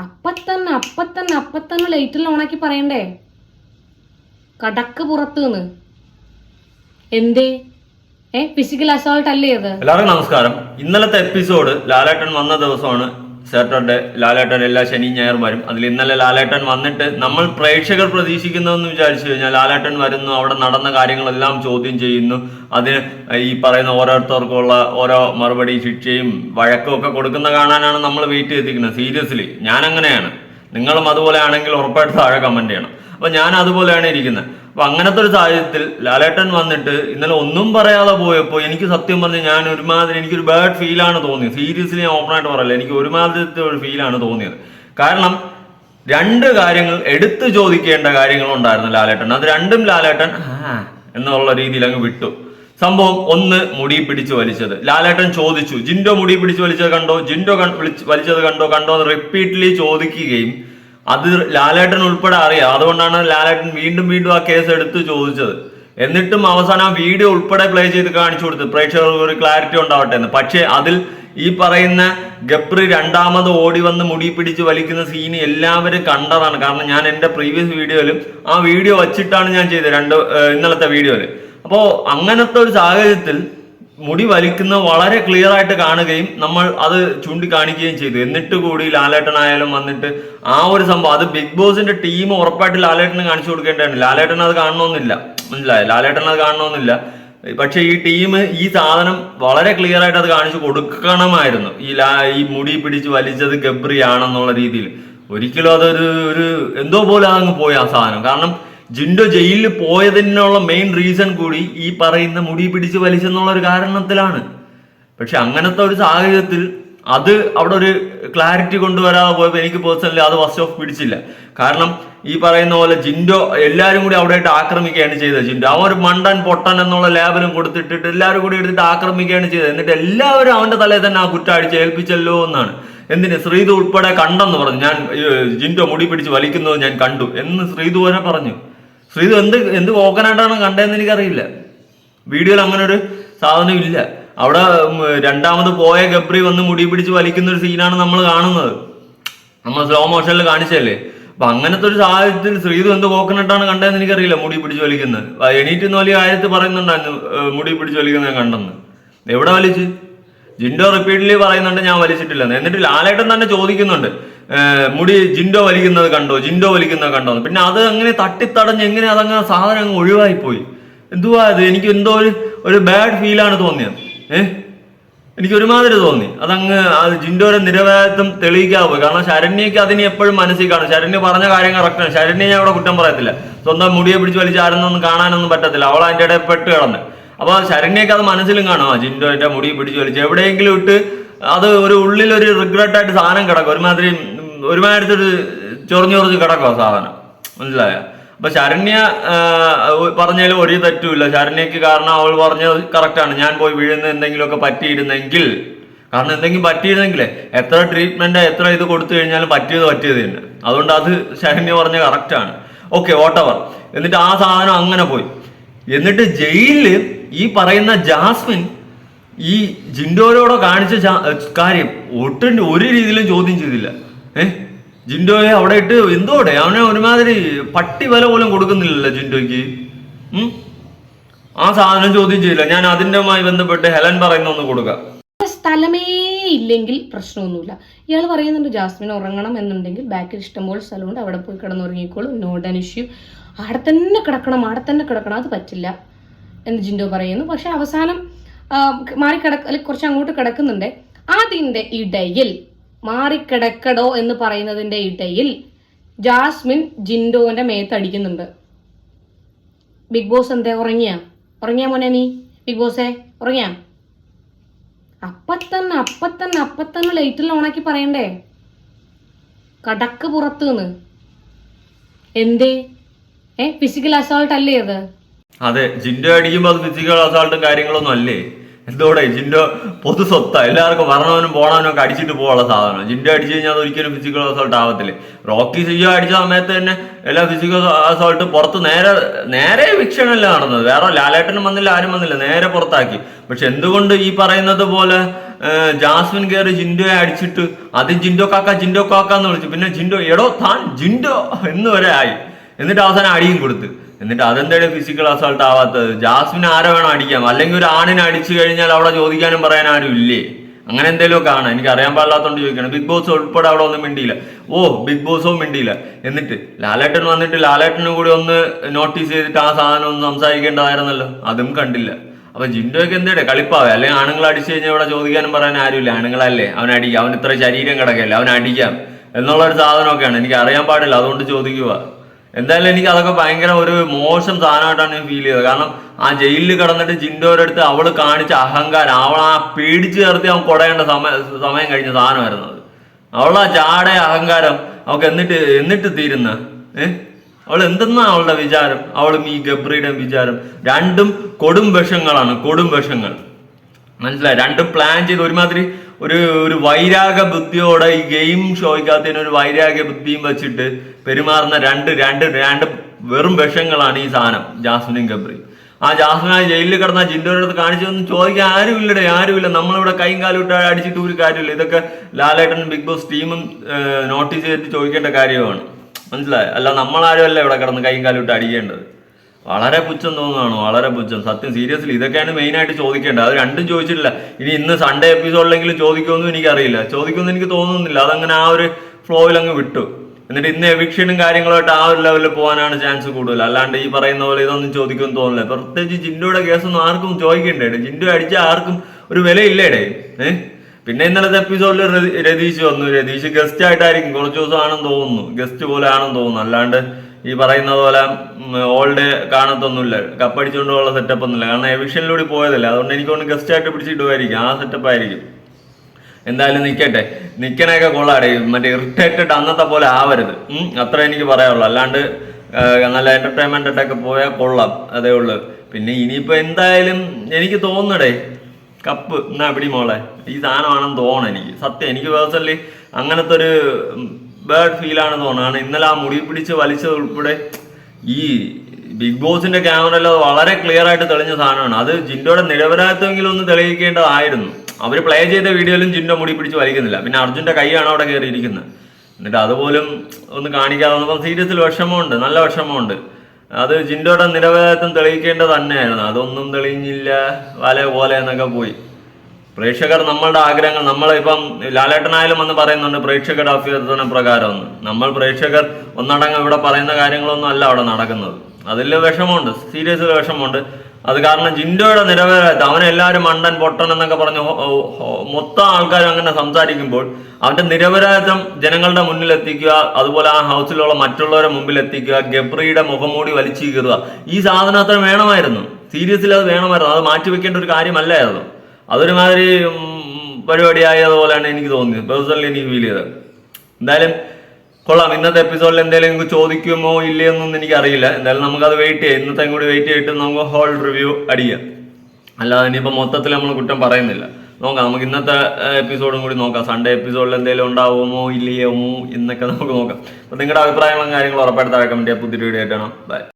അപ്പത്തന്നെ അപ്പത്തന്നെ അപ്പത്തന്നെ ലൈറ്റിൽ ഓണാക്കി പറയണ്ടേ? കടക്ക് പുറത്ത് നിന്ന് എന്തേ? ഏ ഫിസിക്കൽ അസോൾട്ട് അല്ലേ അത് എല്ലാവർക്കും നമസ്കാരം. ഇന്നലത്തെ എപ്പിസോഡ് ലാലേട്ടൻ വന്ന ദിവസമാണ് സാറ്റർഡേ ലാലേട്ടൻ എല്ലാ ശനി ഞായർമാരും അതിൽ ഇന്നലെ ലാലേട്ടൻ വന്നിട്ട് നമ്മൾ പ്രേക്ഷകർ പ്രതീക്ഷിക്കുന്നതെന്ന് വിചാരിച്ചു കഴിഞ്ഞാൽ ലാലേട്ടൻ വരുന്നു അവിടെ നടന്ന കാര്യങ്ങളെല്ലാം ചോദ്യം ചെയ്യുന്നു. അതിന് ഈ പറയുന്ന ഓരോരുത്തർക്കുള്ള ഓരോ മറുപടി ശിക്ഷയും വഴക്കും ഒക്കെ കൊടുക്കുന്ന കാണാനാണ് നമ്മൾ വെയിറ്റ് ചെയ്തിരിക്കുന്നത്. സീരിയസ്ലി ഞാൻ അങ്ങനെയാണ് നിങ്ങളും അതുപോലെ ആണെങ്കിൽ ഉറപ്പായിട്ട് താഴെ കമന്റ് ചെയ്യണം. അപ്പൊ ഞാൻ അതുപോലെയാണ് ഇരിക്കുന്നത്. അപ്പൊ അങ്ങനത്തെ ഒരു സാഹചര്യത്തിൽ ലാലേട്ടൻ വന്നിട്ട് ഇന്നലെ ഒന്നും പറയാതെ പോയപ്പോൾ എനിക്ക് സത്യം പറഞ്ഞ് ഞാൻ ഒരുമാതിരി എനിക്കൊരു ബാഡ് ആണ് തോന്നിയത്. സീരിയസ്ലി ഞാൻ ഓപ്പൺ ആയിട്ട് പറയല്ല. എനിക്ക് ഒരുമാതിരി ഒരു ഫീലാണ് തോന്നിയത്. കാരണം രണ്ട് കാര്യങ്ങൾ എടുത്തു ചോദിക്കേണ്ട കാര്യങ്ങളുണ്ടായിരുന്നു ലാലേട്ടൻ. അത് രണ്ടും ലാലേട്ടൻ എന്നുള്ള രീതിയിൽ അങ്ങ് വിട്ടു. സംഭവം ഒന്ന് മുടി പിടിച്ചു വലിച്ചത്. ലാലേട്ടൻ ചോദിച്ചു ജിൻഡോ മുടി പിടിച്ചു വലിച്ചത് കണ്ടോ? ജിൻഡോ വലിച്ചത് കണ്ടോ? കണ്ടോ? എന്ന് റിപ്പീറ്റ്ലി ചോദിക്കുകയും അത് ലാലേട്ടൻ ഉൾപ്പെടെ അറിയാം. അതുകൊണ്ടാണ് ലാലേട്ടൻ വീണ്ടും വീണ്ടും ആ കേസ് എടുത്ത് ചോദിച്ചത്. എന്നിട്ടും അവസാനം ആ വീഡിയോ ഉൾപ്പെടെ പ്ലേ ചെയ്ത് കാണിച്ചു കൊടുത്ത്. പ്രേക്ഷകർക്ക് ഒരു ക്ലാരിറ്റി ഉണ്ടാവട്ടെ എന്ന്. പക്ഷേ അതിൽ ഈ പറയുന്ന ഗപ്രി രണ്ടാമത് ഓടി വന്ന് മുടി പിടിച്ച് വലിക്കുന്ന സീന് എല്ലാവരും കണ്ടതാണ്. കാരണം ഞാൻ എന്റെ പ്രീവിയസ് വീഡിയോയിലും ആ വീഡിയോ വച്ചിട്ടാണ് ഞാൻ ചെയ്തത്. രണ്ട് ഇന്നലത്തെ വീഡിയോയിൽ അപ്പോൾ അങ്ങനത്തെ ഒരു സാഹചര്യത്തിൽ മുടി വലിക്കുന്ന വളരെ ക്ലിയർ ആയിട്ട് കാണുകയും നമ്മൾ അത് ചൂണ്ടിക്കാണിക്കുകയും ചെയ്തു. എന്നിട്ട് കൂടി ലാലേട്ടനായാലും വന്നിട്ട് ആ ഒരു സംഭവം. അത് ബിഗ് ബോസിന്റെ ടീം ഉറപ്പായിട്ട് ലാലേട്ടനെ കാണിച്ചു കൊടുക്കേണ്ടതാണ്. ലാലേട്ടൻ അത് കാണണമെന്നില്ല മനസ്സിലായോ? ലാലേട്ടൻ അത് കാണണമെന്നില്ല പക്ഷെ ഈ ടീം ഈ സാധനം വളരെ ക്ലിയർ ആയിട്ട് അത് കാണിച്ചു കൊടുക്കണമായിരുന്നു. ഈ ലാ ഈ മുടി പിടിച്ച് വലിച്ചത് ഗബ്രിയാണെന്നുള്ള രീതിയിൽ. ഒരിക്കലും അതൊരു ഒരു എന്തോ പോലെ അങ്ങ് പോയി ആ സാധനം. കാരണം ജിൻഡോ ജയിലിൽ പോയതിനുള്ള മെയിൻ റീസൺ കൂടി ഈ പറയുന്ന മുടി പിടിച്ച് വലിച്ചെന്നുള്ള ഒരു കാരണത്തിലാണ്. പക്ഷെ അങ്ങനത്തെ ഒരു സാഹചര്യത്തിൽ അത് അവിടെ ഒരു ക്ലാരിറ്റി കൊണ്ടുവരാതെ പോയപ്പോൾ എനിക്ക് പേഴ്സണലി അത് ഫസ്റ്റ് ഓഫ് പിടിച്ചില്ല. കാരണം ഈ പറയുന്ന പോലെ ജിൻഡോ എല്ലാവരും കൂടി അവിടെ ആയിട്ട് ആക്രമിക്കുകയാണ് ചെയ്തത്. ജിൻഡോ അവൻ ഒരു മണ്ടൻ പൊട്ടൻ എന്നുള്ള ലേബലും കൊടുത്തിട്ടിട്ട് എല്ലാവരും കൂടി എടുത്തിട്ട് ആക്രമിക്കുകയാണ് ചെയ്തത്. എന്നിട്ട് എല്ലാവരും അവന്റെ തലയിൽ തന്നെ ആ കുറ്റം ഏൽപ്പിച്ചല്ലോ എന്നാണ്. എന്തിന്? ശ്രീതു ഉൾപ്പെടെ കണ്ടെന്ന് പറഞ്ഞു. ഞാൻ ജിൻഡോ മുടി പിടിച്ച് വലിക്കുന്നത് ഞാൻ കണ്ടു എന്ന് ശ്രീതു വരെ പറഞ്ഞു. ശ്രീതു എന്ത് എന്ത് കോക്കനായിട്ടാണ് കണ്ടതെന്ന് എനിക്കറിയില്ല. വീഡിയോയിൽ അങ്ങനെ ഒരു സാധനം ഇല്ല. അവിടെ രണ്ടാമത് പോയ ഗബ്രി വന്ന് മുടി പിടിച്ച് വലിക്കുന്ന ഒരു സീനാണ് നമ്മൾ കാണുന്നത്. നമ്മൾ സ്ലോ മോഷനിൽ കാണിച്ചല്ലേ അപ്പൊ അങ്ങനത്തെ ഒരു സാഹചര്യത്തിൽ ശ്രീതു എന്ത് കോക്കനട്ടാണ് കണ്ടതെന്ന് എനിക്കറിയില്ല മുടി പിടിച്ച് വലിക്കുന്നത്. എണീറ്റ് എന്ന് വലിയ കാര്യത്തിൽ പറയുന്നുണ്ടായിരുന്നു മുടി പിടിച്ച് വലിക്കുന്നത് കണ്ടെന്ന്. എവിടെ വലിച്ച്? ജിൻഡോ റിപ്പീറ്റ്ലി പറയുന്നുണ്ട് ഞാൻ വലിച്ചിട്ടില്ലെന്ന്. എന്നിട്ട് ലാലേട്ടൻ തന്നെ ചോദിക്കുന്നുണ്ട് മുടി ജിൻഡോ വലിക്കുന്നത് കണ്ടോ? ജിൻഡോ വലിക്കുന്നത് കണ്ടോ? പിന്നെ അത് അങ്ങനെ തട്ടിത്തടഞ്ഞ് എങ്ങനെ അതങ്ങനെ സാധനം അങ്ങ് ഒഴിവായി പോയി എന്തുവാ അത് എനിക്ക് എന്തോ ഒരു ഒരു ബാഡ് ഫീലാണ് തോന്നിയത്. ഏഹ് എനിക്ക് ഒരുമാതിരി തോന്നി. അതങ്ങ് അത് ജിൻഡോരെ നിരവാദിത്വം തെളിയിക്കാതെ പോയി. കാരണം ശരണ്യക്ക് അതിന് എപ്പോഴും മനസ്സിൽ കാണും. ശരണ്യ പറഞ്ഞ കാര്യം കറക്റ്റാണ് ശരണ്യ ഞാൻ അവിടെ കുറ്റം പറയത്തില്ല. സ്വന്തം മുടിയെ പിടിച്ച് വലിച്ച് ആരെന്നൊന്നും കാണാനൊന്നും പറ്റത്തില്ല. അവൾ അതിന്റെ ഇടയിൽ പെട്ട് കിടന്ന്. അപ്പോൾ ശരണ്യക്ക് അത് മനസ്സിലും കാണും. ആ ജിൻഡോ എന്റെ മുടി പിടിച്ച് വലിച്ച് എവിടെയെങ്കിലും ഇട്ട് അത് ഒരു ഉള്ളിൽ ഒരു റിഗ്രറ്റ് ആയിട്ട് സാധനം കിടക്കും. ഒരുമാതിരി ഉം, ഒരുമാതിരത്തെ ഒരു ചൊറിഞ്ഞു ചൊറിഞ്ഞ് കിടക്കുക സാധനം. മനസ്സിലായ? അപ്പൊ ശരണ്യ പറഞ്ഞാലും ഒരു തെറ്റുമില്ല. ശരണ്യക്ക് കാരണം അവൾ പറഞ്ഞത് കറക്റ്റാണ്. ഞാൻ പോയി വീഴുന്ന എന്തെങ്കിലുമൊക്കെ പറ്റിയിരുന്നെങ്കിൽ കാരണം എന്തെങ്കിലും പറ്റിയിരുന്നെങ്കിലേ എത്ര ട്രീറ്റ്മെന്റ് എത്ര ഇത് കൊടുത്തു കഴിഞ്ഞാലും പറ്റിയത് പറ്റിയത് തന്നെ. അതുകൊണ്ട് അത് ശരണ്യ പറഞ്ഞ കറക്റ്റാണ്. ഓക്കെ വോട്ടവർ എന്നിട്ട് ആ സാധനം അങ്ങനെ പോയി. എന്നിട്ട് ജയിലിൽ ഈ പറയുന്ന ജാസ്മിൻ ഈ ജിൻഡോരോടെ കാണിച്ച കാര്യം ഒട്ടും ഒരു രീതിയിലും ചോദ്യം ചെയ്തില്ല. ഏഹ് ജിൻഡോയെ അവിടെ ഇട്ട് എന്തോടെ അവനെ ഒരുമാതിരി പട്ടി വില പോലും കൊടുക്കുന്നില്ലല്ലോ ജിൻഡോയ്ക്ക്? ആ സാധനം ചോദ്യം ചെയ്യില്ല. ഞാൻ അതിന്റെമായി ബന്ധപ്പെട്ട് ഹെലൻ പറയുന്ന ഒന്ന് കൊടുക്കാം. സ്ഥലമേ ഇല്ലെങ്കിൽ പ്രശ്നമൊന്നുമില്ല. ഇയാൾ പറയുന്നുണ്ട് ജാസ്മിൻ ഉറങ്ങണം എന്നുണ്ടെങ്കിൽ ബാക്കിൽ ഇഷ്ടംപോലെ സ്ഥലമുണ്ട്. അവിടെ പോയി കിടന്നുറങ്ങിക്കോളും. നോട്ട് ആൻ ഇഷ്യൂ അവിടെ തന്നെ കിടക്കണം അവിടെ തന്നെ കിടക്കണം. അത് പറ്റില്ല എന്ന് ജിൻഡോ പറയുന്നു. പക്ഷെ അവസാനം മാറി കിടക്ക കുറച്ച് അങ്ങോട്ട് കിടക്കുന്നുണ്ട്. അതിന്റെ ഇടയിൽ മാറിക്കിടക്കടോ എന്ന് പറയുന്നതിന്റെ ഇടയിൽ ജാസ്മിൻ ജിൻഡോന്റെ മേത്തടിക്കുന്നുണ്ട് ബിഗ് ബോസ് എന്തേ? ഉറങ്ങിയാ? ഉറങ്ങിയാ മോനെ നീ? ബിഗ് ബോസേ ഉറങ്ങിയാ? അപ്പത്തന്നെ അപ്പത്തന്നെ അപ്പത്തന്നെ ലൈറ്റിൽ ഓണാക്കി പറയണ്ടേ? കടക്ക് പുറത്ത് നിന്ന് എന്തേ? ഏ? ഫിസിക്കൽ അസോൾട്ട് അല്ലേ അത്? അതെ ജിൻഡോ അടിക്കുമ്പോൾ അത് ഫിസിക്കൽ അസോൾട്ടും കാര്യങ്ങളൊന്നും അല്ലേ? എന്തോടെ? ജിൻഡോ പൊതു സ്വത്താ. എല്ലാവർക്കും വരണവനും പോണവനും ഒക്കെ അടിച്ചിട്ട് പോകാനുള്ള സാധനം ജിൻഡോ അടിച്ചു കഴിഞ്ഞാൽ ഒരിക്കലും ഫിസിക്കൽ അസോൾട്ട് ആവത്തില്ല. റോക്കി സിജോ അടിച്ച സമയത്ത് തന്നെ എല്ലാ ഫിസിക്കൽ അസോൾട്ട് പുറത്ത് നേരെ നേരെ വിക്ഷണല്ല നടന്നത്. വേറെ ലാലേട്ടനും വന്നില്ല ആരും വന്നില്ല. നേരെ പുറത്താക്കി. പക്ഷെ എന്തുകൊണ്ട് ഈ പറയുന്നത് പോലെ ജാസ്മിൻ കയറി ജിൻഡോയെ അടിച്ചിട്ട് അത് ജിൻഡോ കാക്ക ജിൻഡോ കാക്ക എന്ന് വിളിച്ചു. പിന്നെ ജിൻഡോ എടോ താൻ ജിൻഡോ എന്ന് വരെ ആയി. എന്നിട്ട് അവസാനം അടിയും കൊടുത്ത്. എന്നിട്ട് അതെന്താണ് ഫിസിക്കൽ അസോൾട്ട് ആവാത്തത്? ജാസ്മിൻ ആരെ വേണം അടിക്കാം? അല്ലെങ്കിൽ ഒരു ആണിനെ അടിച്ചു കഴിഞ്ഞാൽ അവിടെ ചോദിക്കാനും പറയാൻ ആരും ഇല്ലേ? അങ്ങനെ എന്തെങ്കിലും കാണാം എനിക്ക് അറിയാൻ പാടില്ലാത്തതുകൊണ്ട് ചോദിക്കണം ബിഗ് ബോസ് ഉൾപ്പെടെ അവിടെ ഒന്നും മിണ്ടിയില്ല. ഓ ബിഗ് ബോസും മിണ്ടിയില്ല. എന്നിട്ട് ലാലേട്ടൻ വന്നിട്ട് ലാലേട്ടനും കൂടി ഒന്ന് നോട്ടീസ് ചെയ്തിട്ട് ആ സാധനം ഒന്ന് സംസാരിക്കേണ്ടതായിരുന്നല്ലോ. അതും കണ്ടില്ല. അപ്പൊ ജിൻഡോയ്ക്ക് എന്തേടെ കളിപ്പാവേ? അല്ലെങ്കിൽ ആണുങ്ങൾ അടിച്ചു കഴിഞ്ഞാൽ ഇവിടെ ചോദിക്കാനും പറയാൻ ആരുമില്ല. ആണുങ്ങളല്ലേ? അവൻ അടിക്കാം. അവൻ ഇത്ര ശരീരം കിടക്കല്ലേ അവൻ അടിക്കാം. എന്നുള്ള ഒരു സാധനമൊക്കെയാണ്. എനിക്ക് അറിയാൻ പാടില്ല. അതുകൊണ്ട് ചോദിക്കുക എന്തായാലും എനിക്ക് അതൊക്കെ ഭയങ്കര ഒരു മോശം സാധനമായിട്ടാണ് ഞാൻ ഫീൽ ചെയ്തത്. കാരണം ആ ജയിലിൽ കിടന്നിട്ട് ജിൻഡോയുടെ അടുത്ത് അവൾ കാണിച്ച അഹങ്കാരം അവൾ ആ പേടിച്ച് നിർത്തി അവൻ കൊടയേണ്ട സമയ സമയം കഴിഞ്ഞ സാധനമായിരുന്നു അത്. ആ ചാട അഹങ്കാരം അവൾക്ക് എന്നിട്ട് എന്നിട്ട് തീരുന്ന? ഏഹ് അവൾ എന്തെന്നാ അവളുടെ വിചാരം? അവളും ഈ ഗബ്രിയുടെ വിചാരം. രണ്ടും കൊടും വിഷങ്ങളാണ് കൊടും വിഷങ്ങൾ. മനസ്സിലായി? രണ്ടും പ്ലാൻ ചെയ്ത് ഒരുമാതിരി ഒരു ഒരു വൈരാഗ ബുദ്ധിയോടെ ഈ ഗെയിം ഷോയ്ക്കകത്തിന് ഒരു വൈരാഗ്യ ബുദ്ധിയും വെച്ചിട്ട് പെരുമാറുന്ന രണ്ട് രണ്ട് രണ്ട് വെറും വിഷങ്ങളാണ് ഈ സാധനം ജാസ്മിനും ഗബ്രി. ആ ജാസ്മിൻ ആ ജയിലിൽ കിടന്ന ജിൻഡോയുടെ അടുത്ത് കാണിച്ചതൊന്നും ചോദിക്കാൻ ആരുമില്ലടേ ആരുമില്ല. നമ്മളിവിടെ കൈയും കാലും ഇട്ട് അടിച്ചിട്ട് ഒരു കാര്യമില്ല. ഇതൊക്കെ ലാലേട്ടൻ ബിഗ് ബോസ് ടീമും നോട്ടീസ് ചെയ്തിട്ട് ചോദിക്കേണ്ട കാര്യമാണ്. മനസ്സിലായോ? അല്ല നമ്മളാരും അല്ല ഇവിടെ കിടന്ന് കൈയും കാലും ഇട്ട് അടിക്കേണ്ടത്. വളരെ പുച്ഛം തോന്നുകയാണ് വളരെ പുച്ഛം. സത്യം സീരിയസ്ലി ഇതൊക്കെയാണ് മെയിൻ ആയിട്ട് ചോദിക്കേണ്ടത്. അത് രണ്ടും ചോദിച്ചിട്ടില്ല. ഇനി ഇന്ന് സൺഡേ എപ്പിസോഡിലെങ്കിലും ചോദിക്കുമെന്നും എനിക്കറിയില്ല. ചോദിക്കുമെന്ന് എനിക്ക് തോന്നുന്നില്ല. അതങ്ങനെ ആ ഒരു ഫ്ലോയിൽ അങ്ങ് വിട്ടു. എന്നിട്ട് ഇന്ന് എവിക്ഷനും കാര്യങ്ങളുമായിട്ട് ആ ഒരു ലെവലിൽ പോകാനാണ് ചാൻസ് കൂടുതൽ. അല്ലാണ്ട് ഈ പറയുന്ന പോലെ ഇതൊന്നും ചോദിക്കുമെന്ന് തോന്നില്ല പ്രത്യേകിച്ച് ജിൻഡോയുടെ കേസൊന്നും ആർക്കും ചോദിക്കണ്ടേ ജിൻഡോ അടിച്ച ആർക്കും ഒരു വിലയില്ലേടേ? ഏഹ് പിന്നെ ഇന്നലത്തെ എപ്പിസോഡിൽ രതീഷ് വന്നു. രതീഷ് ഗസ്റ്റ് ആയിട്ടായിരിക്കും. കുറച്ച് ദിവസം ആണെന്ന് തോന്നുന്നു. ഗസ്റ്റ് പോലെ ആണെന്ന് തോന്നുന്നു. അല്ലാണ്ട് ഈ പറയുന്ന പോലെ ഓൾഡ് കാണത്തൊന്നുമില്ല. കപ്പടിച്ചുകൊണ്ടുള്ള സെറ്റപ്പ് ഒന്നുമില്ല. കാരണം എവിഷനിലൂടെ പോയതല്ല. അതുകൊണ്ട് എനിക്ക് തോന്നുന്നു ഗസ്റ്റ് ആയിട്ട് പിടിച്ചിടുമായിരിക്കും ആ സെറ്റപ്പ് ആയിരിക്കും. എന്തായാലും നിൽക്കട്ടെ നിൽക്കണൊക്കെ കൊള്ളാടെ മറ്റേ ഇറിറ്റേറ്റഡ് അന്നത്തെ പോലെ ആവരുത്. അത്ര എനിക്ക് പറയാനുള്ളൂ. അല്ലാണ്ട് നല്ല എന്റർടൈൻമെന്റ് ആയിട്ടൊക്കെ പോയാൽ കൊള്ളാം. അതേ ഉള്ളൂ. പിന്നെ ഇനിയിപ്പോ എന്തായാലും എനിക്ക് തോന്നണേ കപ്പ്. എന്നാ പിടി മോളെ. ഈ സാധനമാണെന്ന് തോന്നണം എനിക്ക്. സത്യം എനിക്ക് പേഴ്സണലി അങ്ങനത്തെ ഒരു ബേർഡ് ഫീൽ തോന്നുന്നത് കാരണം ഇന്നലെ ആ മുടി പിടിച്ച് വലിച്ചത് ഉൾപ്പെടെ ഈ ബിഗ് ബോസിന്റെ ക്യാമറയിൽ അത് വളരെ ക്ലിയർ ആയിട്ട് തെളിഞ്ഞ സാധനമാണ്. അത് ജിൻഡോയുടെ നിരപരാധിത്വമെങ്കിലും ഒന്ന് തെളിയിക്കേണ്ടതായിരുന്നു. അവർ പ്ലേ ചെയ്ത വീഡിയോയിലും ജിൻഡോ മുടി പിടിച്ച് വലിക്കുന്നില്ല. പിന്നെ അർജുന്റെ കൈയാണ് അവിടെ കയറിയിരിക്കുന്നത്. എന്നിട്ട് അതുപോലും ഒന്ന് കാണിക്കാതെ വന്നപ്പോൾ സീരിയസിൽ വിഷമമുണ്ട്. നല്ല വിഷമമുണ്ട്. അത് ജിൻഡോയുടെ നിരപരാധിത്വം തെളിയിക്കേണ്ടത് തന്നെയായിരുന്നു. അതൊന്നും തെളിഞ്ഞില്ല. വല പോലെ എന്നൊക്കെ പോയി. പ്രേക്ഷകർ നമ്മളുടെ ആഗ്രഹങ്ങൾ നമ്മളിപ്പം ലാലേട്ടനായാലും വന്ന് പറയുന്നുണ്ട് പ്രേക്ഷകരുടെ അഭ്യർത്ഥന പ്രകാരം നമ്മൾ പ്രേക്ഷകർ ഒന്നടങ്കം ഇവിടെ പറയുന്ന കാര്യങ്ങളൊന്നും അല്ല അവിടെ നടക്കുന്നത്. അതിൽ വിഷമമുണ്ട് സീരിയസ് വിഷമമുണ്ട്. അത് കാരണം ജിൻഡോയുടെ നിരവധി അവനെ എല്ലാവരും മണ്ടൻ പൊട്ടൻ എന്നൊക്കെ പറഞ്ഞ് മൊത്തം ആൾക്കാരും അങ്ങനെ സംസാരിക്കുമ്പോൾ അവന്റെ നിരപരാധം ജനങ്ങളുടെ മുന്നിൽ എത്തിക്കുക അതുപോലെ ആ ഹൗസിലുള്ള മറ്റുള്ളവരെ മുമ്പിൽ എത്തിക്കുക ഗബ്രിയുടെ മുഖംമൂടി വലിച്ചു കീറുക. ഈ സാധനം അത്ര വേണമായിരുന്നു. സീരിയസിൽ അത് വേണമായിരുന്നു. അത് മാറ്റിവെക്കേണ്ട ഒരു കാര്യമല്ലായിരുന്നു. അതൊരുമാതിരി പരിപാടി പരിപാടിയായതുപോലെയാണ് എനിക്ക് തോന്നിയത്. പേഴ്സണലി എനിക്ക് ഫീൽ ചെയ്തത്. എന്തായാലും കൊള്ളാം. ഇന്നത്തെ എപ്പിസോഡിൽ എന്തെങ്കിലും നിങ്ങൾക്ക് ചോദിക്കുമോ ഇല്ലയെന്നൊന്നും എനിക്ക് അറിയില്ല എന്തായാലും നമുക്കത് വെയിറ്റ് ചെയ്യാം. ഇന്നത്തെ കൂടി വെയിറ്റ് ചെയ്തിട്ട് നമുക്ക് ഹോൾ റിവ്യൂ അടിക്കാം. അല്ലാതെ ഇനിയിപ്പോൾ മൊത്തത്തിൽ നമ്മൾ കുറ്റം പറയുന്നില്ല. നോക്കാം നമുക്ക് ഇന്നത്തെ എപ്പിസോഡും കൂടി നോക്കാം. സൺഡേ എപ്പിസോഡിൽ എന്തെങ്കിലും ഉണ്ടാവുമോ ഇല്ലയോ എന്നൊക്കെ നമുക്ക് നോക്കാം. അപ്പോൾ നിങ്ങളുടെ അഭിപ്രായങ്ങളും കാര്യങ്ങളും ഉറപ്പായിട്ട് താഴെ കമന്റ് പുതിയ വീഡിയോ ആയിട്ടാണ് ബൈ